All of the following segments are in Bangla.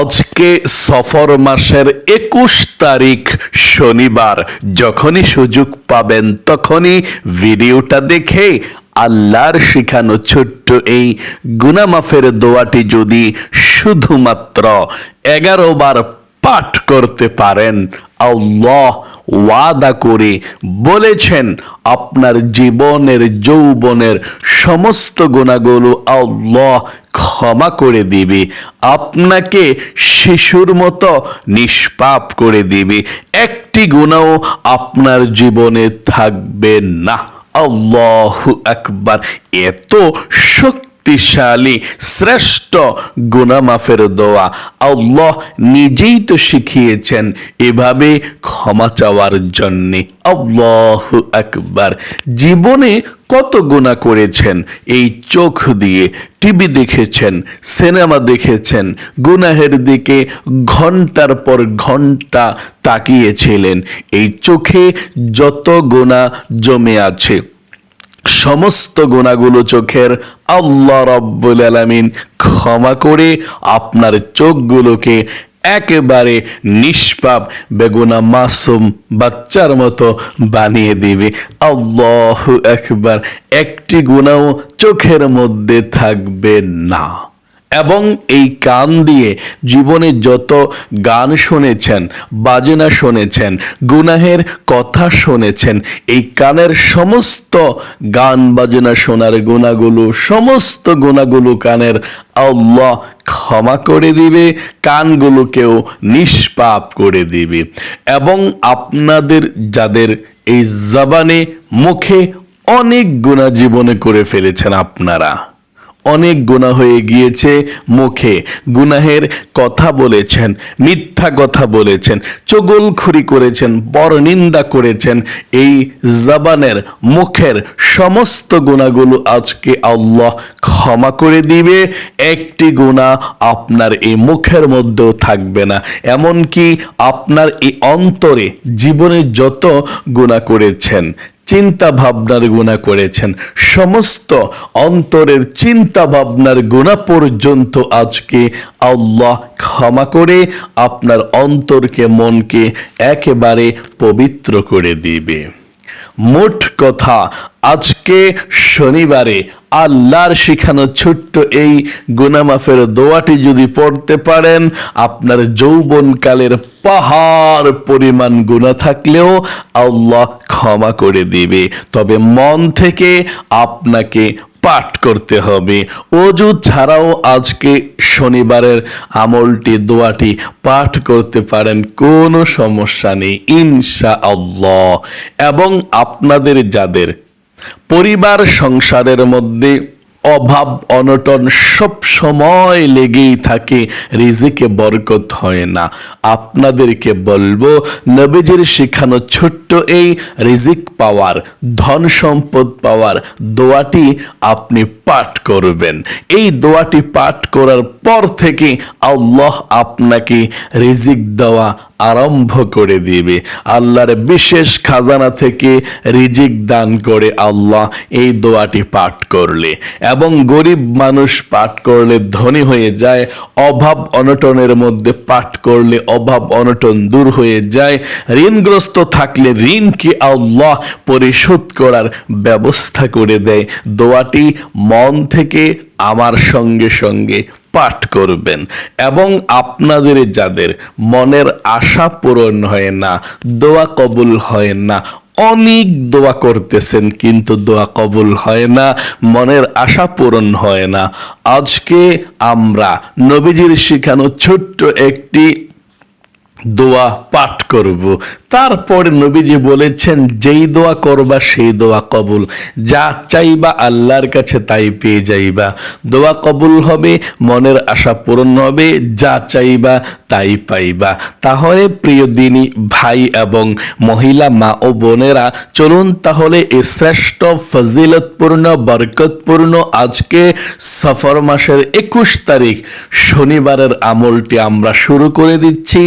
আজকে সফর মাসের একুশ তারিখ শনিবার। যখনই সুযোগ পাবেন তখনই ভিডিওটা দেখে আল্লাহর শিখানো ছোট্ট এই গুনামাফের দোয়াটি যদি শুধুমাত্র এগারো বার পাঠ করতে পারেন, আল্লাহ ওয়াদা করে বলেছেন, আপনার জীবনের, যৌবনের সমস্ত গুণাগুলো আল্লাহ ক্ষমা করে দিবে, আপনাকে শিশুর মতো নিষ্পাপ করে দিবে। একটি গুণাও আপনার জীবনে থাকবে না। আল্লাহ আকবার। এত শক্তিশালী, শ্রেষ্ঠ গুনামাফের দোয়া। আল্লাহ নিজেই তো শিখিয়েছেন এভাবে ক্ষমা চাওয়ার জন্যে। আল্লাহ আকবার। জীবনে কত গুণা করেছেন, এই চোখ দিয়ে টিভি দেখেছেন, সিনেমা দেখেছেন, গুনাহের দিকে ঘণ্টার পর ঘণ্টা তাকিয়েছিলেন। এই চোখে যত গুণা জমে আছে সমস্ত গুণাগুলো চোখের আল্লাহ রব্বুল আলমিন ক্ষমা করে আপনার চোখগুলোকে একেবারে নিষ্পাপ, বেগুনা মাসুম বাচ্চার মতো বানিয়ে দিবে। আল্লাহ একবার একটি গুণাও চোখের মধ্যে থাকবে না। এবং এই কান দিয়ে জীবনে যত গান শুনেছেন, বাজনা শুনেছেন, গুনাহের কথা শুনেছেন, এই কানের সমস্ত গান, বাজনা শোনার গুণাগুলো, সমস্ত গুণাগুলো কানের আল্লাহ ক্ষমা করে দিবে, কানগুলোকেও নিষ্পাপ করে দিবে। এবং আপনাদের, যাদের এই জবানে, মুখে অনেক গুণা জীবনে করে ফেলেছেন আপনারা। অনেক গুণা হয়ে গিয়েছে মুখে। গুনাহের কথা বলেছেন, মিথ্যা কথা বলেছেন, চগলখুরি করেছেন বড় নিন্দা করেছেন। এই জবানের, মুখের সমস্ত গুণাগুলো আজকে আল্লাহ ক্ষমা করে দিবে। একটি গুণা আপনার এই মুখের মধ্যেও থাকবে না। এমনকি আপনার এই অন্তরে জীবনে যত গুণা করেছেন চিন্তা ভাবনার গুণা করেছেন। সমস্ত অন্তরের চিন্তা ভাবনার গুণা পর্যন্ত আজকে আল্লাহ ক্ষমা করে আপনার অন্তরকে মনকে একেবারে পবিত্র করে দিবে। মোট কথা, আজকে শনিবারে আল্লাহর শিখানো ছোট্ট এই গুনামাফের দোয়াটি যদি পড়তে পারেন, আপনার যৌবনকালের পাহাড় পরিমাণ গুণা থাকলেও আল্লাহ ক্ষমা করে দিবে। তবে মন থেকে আপনাকে পাঠ করতে হবে। অজু ছাড়াও আজকে শনিবারের আমলটি, দোয়াটি পাঠ করতে পারেন, কোনো সমস্যা নেই ইনশা আল্লাহ এবং আপনাদের যাদের পরিবার, সংসারের মধ্যে অভাব, অনটন সব সময় লেগেই থাকে, রিজিকে বরকত হয় না। আপনাদেরকে বলব, নবীজির শেখানো ছোট্ট এই রিজিক পাওয়ার, ধন সম্পদ পাওয়ার দোয়াটি আপনি পাঠ করবেন। এই দোয়াটি পাঠ করার পর থেকে আল্লাহ আপনাকে রিজিক দেওয়া আরম্ভ করে দিবে। আল্লাহর বিশেষ খাজানা থেকে রিজিক দান করে আল্লাহ এই দোয়াটি পাঠ করলে। এবং গরিব মানুষ পাঠ করলে ধনী হয়ে যায়, অভাব অনটনের মধ্যে পাঠ করলে অভাব অনটন দূর হয়ে যায়, ঋণগ্রস্ত থাকলে ঋণকে আল্লাহ পরিশোধ করার ব্যবস্থা করে দেয়? দোয়াটি মন থেকে আমার সঙ্গে সঙ্গে পাঠ করবেন এবং আপনাদের যাদের মনের আশা পূরণ হয় না, দোয়া কবুল হয় না অনেক দোয়া করতেছেন, কিন্তু দোয়া কবুল হয় না, মনের আশা পূরণ হয় না। আজকে আমরা নবীজির শিখানো ছোট্ট একটি দোয়া পাঠ করব। তারপর নবীজি বলেছেন, যেই দোয়া করবা সেই দোয়া কবুল। যা চাইবা আল্লাহর কাছে তাই পেয়ে যাইবা। দোয়া কবুল হবে, মনের আশা পূরণ হবে, যা চাইবা তাই পাইবা। তাহলে প্রিয় দিনী, ভাই এবং মহিলা, মা ও বোনেরা, চলুন তাহলে এই শ্রেষ্ঠ, ফজিলতপূর্ণ, বরকতপূর্ণ আজকে সফর মাসের একুশ তারিখ শনিবারের আমলটি আমরা শুরু করে দিচ্ছি।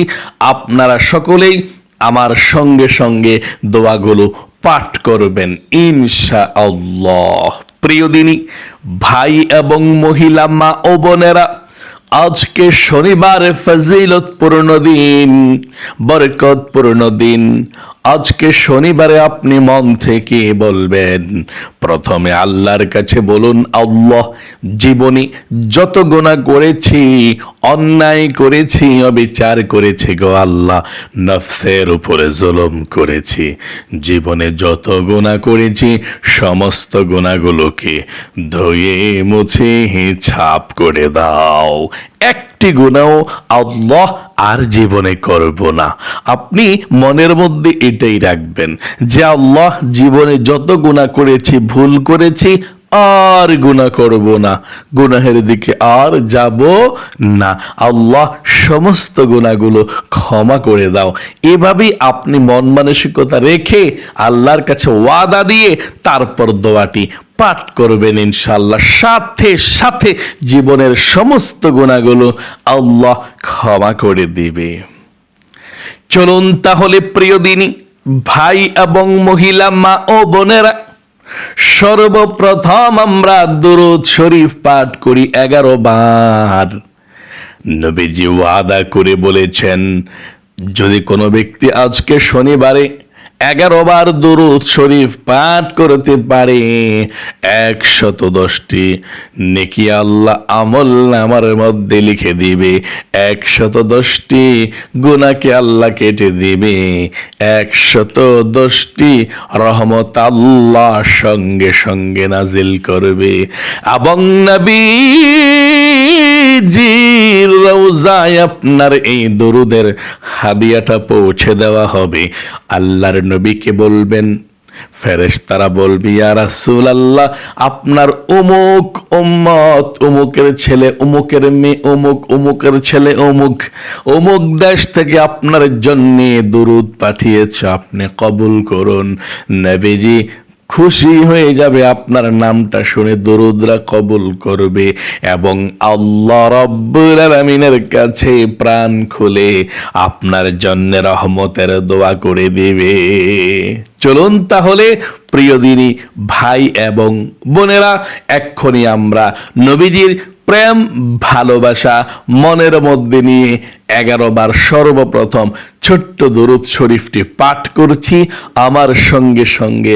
আপনারা সকলেই আমার সঙ্গে সঙ্গে দোয়াগুলো পাঠ করবেন ইনশা আল্লাহ প্রিয় দিনী, ভাই এবং মহিলা, মা ও বোনেরা, আজকে শনিবার ফজিলত পূর্ণ দিন বরকত পূর্ণ দিন। আজকে শনিবারে আপনি মন থেকে বলবেন, প্রথমে আল্লাহর কাছে বলুন, আল্লাহ, জীবনে যত গোনা করেছি, অন্যায় করেছি, অবিচার করেছি গো আল্লাহ, নফসের উপরে জুলুম করেছি। জীবনে যত গোনা করেছি, সমস্ত গোনাগুলোকে ধুয়ে মুছে ছাপ করে দাও। একটি গুণাও আল্লাহ আর জীবনে করব না। আপনি মনের মধ্যে এটাই রাখবেন যে আল্লাহ জীবনে যত গুণা করেছি, ভুল করেছি, আর গুণা করব না। গুনাহের দিকে আর যাব না। আল্লাহ সমস্ত গুণাগুলো ক্ষমা করে দাও। এভাবেই আপনি মন মানসিকতা রেখে আল্লাহর কাছে ওয়াদা দিয়ে তারপর দোয়াটি পাঠ করবেন ইনশাল্লাহ সাথে সাথে জীবনের সমস্ত গুণাগুলো আল্লাহ ক্ষমা করে দিবে। চলুন তাহলে প্রিয় দিনী, ভাই এবং মহিলা, মা ও বোনেরা, সর্বপ্রথম আমরা দুরুদ শরীফ পাঠ করি এগারো বার। নবীজি ওয়াদা করে বলেছেন, যদি কোনো ব্যক্তি আজকে শনিবারে এগারো বার দুরুদ শরীফ পাঠ করতে পারে, একশত দশটি নেকি আল্লাহ আমল আমার মধ্যে লিখে দিবে, একশত দশটি গুনাকে আল্লাহ কেটে দিবে, একশত দশটি রহমত আল্লাহ সঙ্গে সঙ্গে নাজিল করবে। এবং নবী জির রওজায় আপনার এই দরুদের হাদিয়াটা পৌঁছে দেওয়া হবে। আল্লাহর নবীকে বলবেন ফেরেশ তারা বলবি রাসূল আল্লাহ আপনার অমুক উম্মত অমুকের ছেলে অমুকের মেয়ে অমুক অমুকের ছেলে অমুক অমুক দেশ থেকে আপনার জন্যে দুরুদ পাঠিয়েছে, আপনি কবুল করুন। নবীজি খুশি হয়ে যাবে আপনার নামটা শুনে দরুদরা কবুল করবে এবং আল্লাহ রব্বুল আলামিনের কাছে প্রাণ খুলে আপনার জন্য রহমতের দোয়া করে দেবে। চলুন তাহলে, প্রিয় দিনী ভাই এবং বোনেরা, এক্ষুনি আমরা নবীজির প্রেম, ভালোবাসা, মনের মধ্যে নিয়ে এগারো বার সর্বপ্রথম ছোট্ট দরুদ শরীফটি পাঠ করছি। আমার সঙ্গে সঙ্গে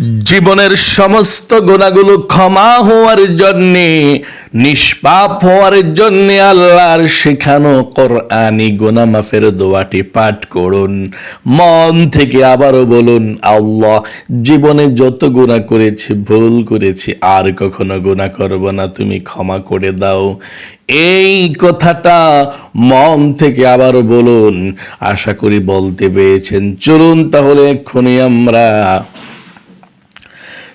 জীবনের সমস্ত গুণাগুলো ক্ষমা হওয়ার জন্যে, নিষ্পাপ হওয়ার জন্য আল্লাহর শেখানো কোরআনি গুনা মাফের দোয়াটি পাঠ করুন। মন থেকে আবারও বলুন, আল্লাহ, জীবনে যত গুণা করেছি, ভুল করেছি, আর কখনো গুণা করব না, তুমি ক্ষমা করে দাও। এই কথাটা মন থেকে আবারও বলুন। আশা করি বলতে পেরেছেন। চলুন তাহলে এক্ষুনি আমরা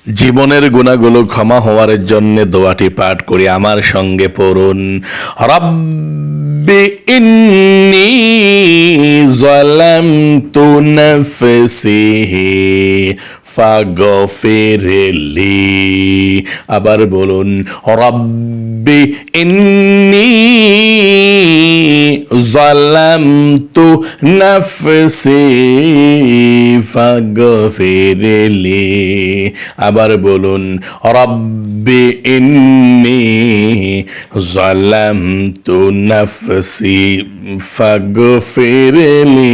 জীবনের গুণাগুলো ক্ষমা হওয়ার জন্য দোয়াটি পাঠ করি, আমার সঙ্গে পড়ুন। রব্বি ইন্নি জালামতু নাফসি ফাগফিরলি। আবার বলুন, রব্বি ইন্নি জালামতু নাফসি ফাগফিরলি। আবার বলুন, রব্বি ইন্নি জালামতু নাফসি ফাগফিরলি।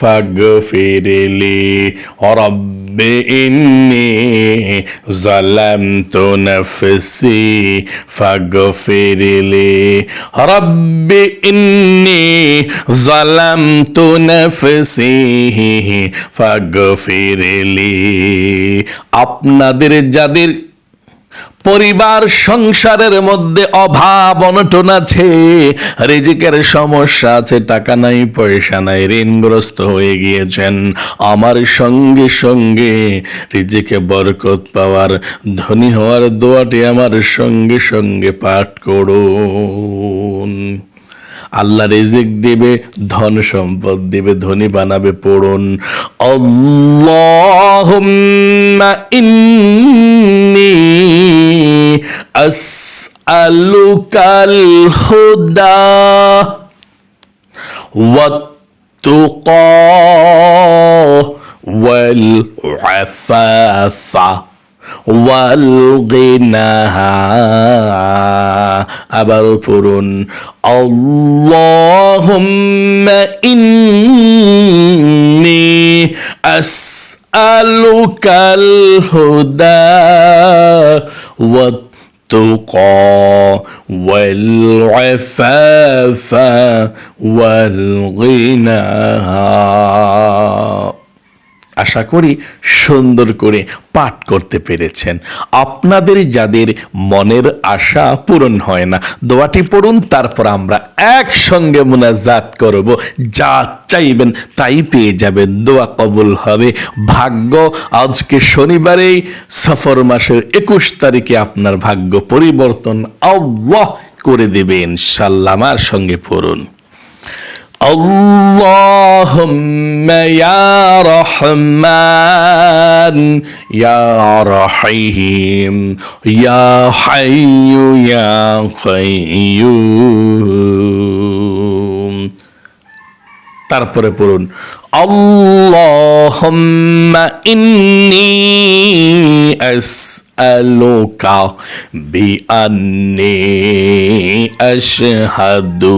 ফগফিরলি রব্বে ইন্নি জালামতু নাফসি ফগফিরলি রব্বে ইন্নি জালামতু নাফসি ফগফিরলি আপনাদের যাদের পরিবার সংসারের মধ্যে অভাব অনটন আছে, রিজিকের সমস্যা আছে, টাকা নাই, পয়সা নাই, ঋণগ্রস্ত হয়ে গিয়েছেন। আমার সঙ্গে সঙ্গে রিজিকে বরকত পাওয়ার, ধনী হওয়ার দোয়াটি আমার সঙ্গে সঙ্গে পাঠ করুন। আল্লাহ রেজিক দিবে, ধন সম্পদ দিবে, ধনী বানাবে, পড়ুন। আল্লাহুম্মা ইন্নি أسألك الهدى والتقى والعفاف والغنى. أبا القرون اللهم إني أسألك الهدى والتقى والتقى والعفاف والغنى. আশা করি সুন্দর করে পাঠ করতে পেরেছেন। আপনাদের যাদের মনের আশা পূরণ হয় না, দোয়াটি পড়ুন, তারপর আমরা একসঙ্গে মোনাজাত করব। যা চাইবেন তাই পেয়ে যাবেন, দোয়া কবুল হবে। ভাগ্য, আজকে শনিবারেই সফর মাসের একুশ তারিখে আপনার ভাগ্য পরিবর্তন আল্লাহ করে দেবে, ইনশাল্লাহ। আমার সঙ্গে পড়ুন। اللهم يا رحمن يا رحيم يا حي يا قيوم তারপরে পড়ুন আল্লাহুম্মা ইন্নি আসআলুকা বিআন্নি আশহাদু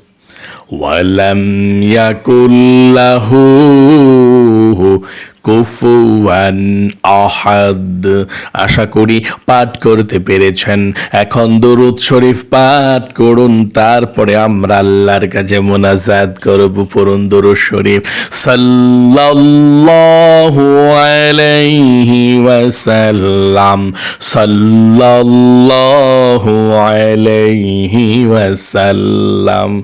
ওয়ালাম ইয়াকুল্লাহু কুফুয়ান আহাদ আশা করি পাঠ করতে পেরেছেন। এখন দরুদ শরীফ পাঠ করুন, তারপরে আমরা আল্লাহর কাছে মোনাজাত করব। পড়ুন দরুদ শরীফ। সাল্লাল্লাহু আলাইহি ওয়াসাল্লাম। সাল্লাল্লাহু আলাইহি ওয়াসাল্লাম।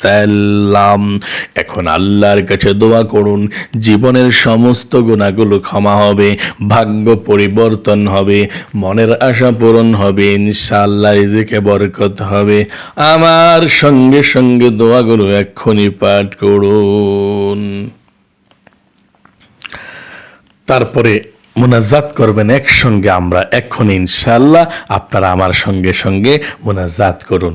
সাল্লাম এখন আল্লাহর কাছে দোয়া করুন, জীবনের সমস্ত গুণাগুলো ক্ষমা হবে, ভাগ্য পরিবর্তন হবে, মনের আশা পূরণ হবে, ইনশাআল্লাহ রিজিকে বরকত হবে। আমার সঙ্গে সঙ্গে দোয়াগুলো এখনই পাঠ করুন। তারপরে মোনাজাত করবেন একসঙ্গে আমরা এখন ইনশাল্লাহ আপনারা আমার সঙ্গে সঙ্গে মোনাজাত করুন।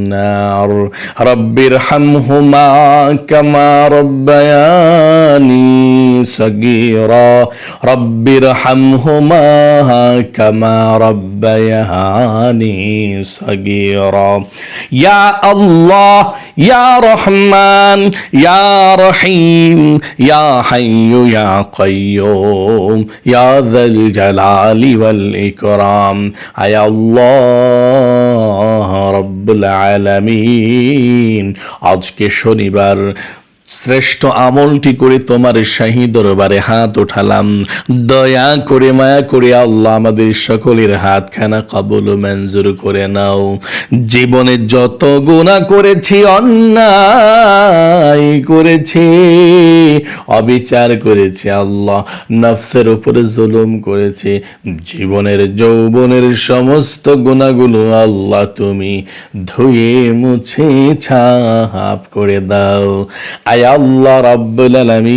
رب ارحمهما كما ربياني صغيرا رب ارحمهما كما ربياني صغيرا يا الله يا رحمن يا رحيم يا حي يا قيوم يا ذا الجلال والإكرام يا الله রব্বুল আলমিন। আজকে শনিবার শ্রেষ্ঠ আমলটি করে তোমার শাহী দরবারে হাত উঠালাম দয়া করে, মায়া করে আল্লাহ আমাদের সকলের হাতখানা কবল মঞ্জুর করে নাও। জীবনে যত গুণা করেছি, অন্যায় করেছি, অবিচার করেছি আল্লাহ, নফসের উপরে জুলুম করেছি। জীবনের, যৌবনের সমস্ত গুণাগুলো আল্লাহ তুমি ধুয়ে, মুছে, ছাপ করে দাও। আয় يا الله رب العالمين.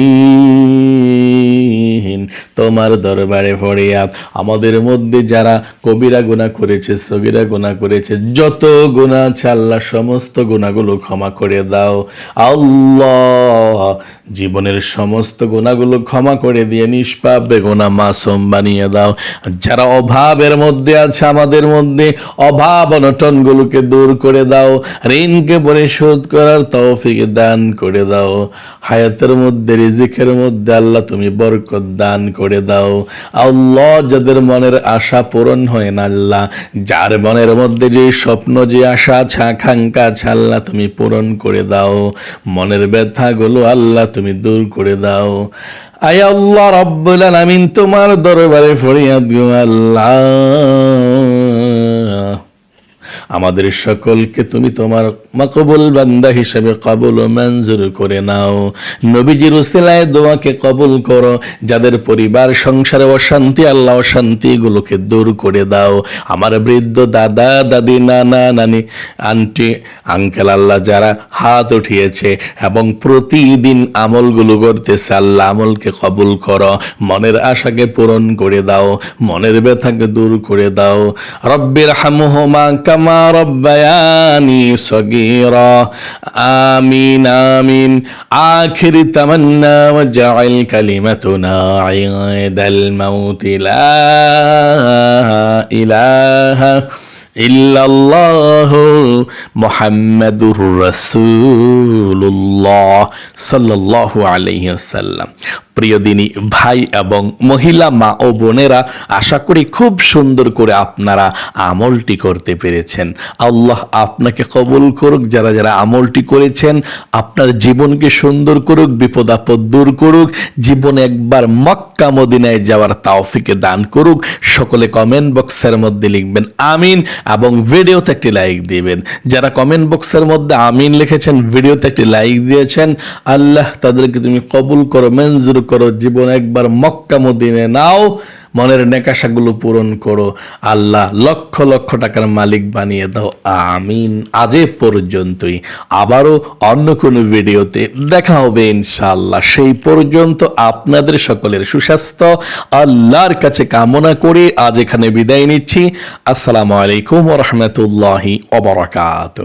তোমার দরবারে ফরিয়া। আমাদের মধ্যে যারা কবিরা গুনাহ করেছে, সগিরা গুনাহ করেছে, যত গুনাহ আছে আল্লাহ সমস্ত গুনাহগুলো ক্ষমা করে দাও। আল্লাহ, জীবনের সমস্ত গুণাগুলো ক্ষমা করে দিয়ে নিষ্পাপ বেগুনা মাসুম বানিয়ে দাও। যারা অভাবের মধ্যে আছে আমাদের মধ্যে, অভাব অনটনগুলোকে দূর করে দাও। ঋণকে পরিশোধ করার তৌফিক দান করে দাও। হায়াতের মধ্যে, রিজিকের মধ্যে আল্লাহ তুমি বরকত দান করে দাও। আল্লাহ যাদের মনের আশা পূরণ হয় না আল্লাহ, যার মনের মধ্যে যে স্বপ্ন, যে আশা আছে আকাঙ্ক্ষা আছে আল্লাহ, তুমি পূরণ করে দাও। মনের ব্যথাগুলো আল্লাহ তুমি দূর করে দাও। আয় আল্লাহ রব্বুল আলামিন, তোমার দরবারে ফরিয়াদ গো আল্লাহ। আমাদের সকলকে তুমি তোমার মাকবুল বান্দা হিসেবে কবুল ও মঞ্জুর করে নাও। নবীজির উসিলায় দোয়াকে কবুল করো, যাদের পরিবার, সংসারে অশান্তি, আল্লাহ অশান্তিগুলোকে দূর করে দাও। আমার বৃদ্ধ দাদা, দাদি, নানা, নানি, আন্টি, আঙ্কেল, আল্লাহ যারা হাত উঠিয়েছে এবং প্রতিদিন আমলগুলো করতেছে, আল্লাহ আমলকে কবুল করো। মনের আশাকে পূরণ করে দাও, মনের ব্যথাকে দূর করে দাও। রব্বির হামুহমা কামা ربياني صغيرا. آمين آمين. آخر تمنى وجعل كلمتنا عند الموت. لا إله إلا الله محمد رسول الله صلى الله عليه وسلم. প্রিয় দিনী ভাই এবং মহিলা মা ও বোনেরা, আশা করি খুব সুন্দর করে আপনারা আমলটি করতে পেরেছেন। আল্লাহ আপনাকে কবুল করুক, যারা যারা আমলটি করেছেন, আপনার জীবনকে সুন্দর করুক, বিপদ আপদ দূর করুক, জীবনে একবার মক্কা মদিনায় যাওয়ার তাওফিকে দান করুক, সকলে কমেন্ট বক্সের মধ্যে লিখবেন, আমিন এবং ভিডিওতে একটি লাইক দিবেন। যারা কমেন্ট বক্সের মধ্যে আমিন লিখেছেন, ভিডিওতে একটি লাইক দিয়েছেন, আল্লাহ তাদেরকে তুমি কবুল করো, মঞ্জুর করো, জীবন একবার মক্কা মদিনে নাও, মনের নেকাশাগুলো পূরণ করো। আল্লাহ লক্ষ লক্ষ টাকার মালিক বানিয়ে দাও। আমিন। আজ পর্যন্তই। আবারও অন্য কোনো ভিডিওতে দেখা হবে ইনশাআল্লাহ। সেই পর্যন্ত আপনাদের সকলের সুস্বাস্থ্য। আল্লাহর কাছে কামনা করে আজ এখানে বিদায় নিচ্ছি। আসসালামু আলাইকুম রহমতুল্লাহি অবরাকাত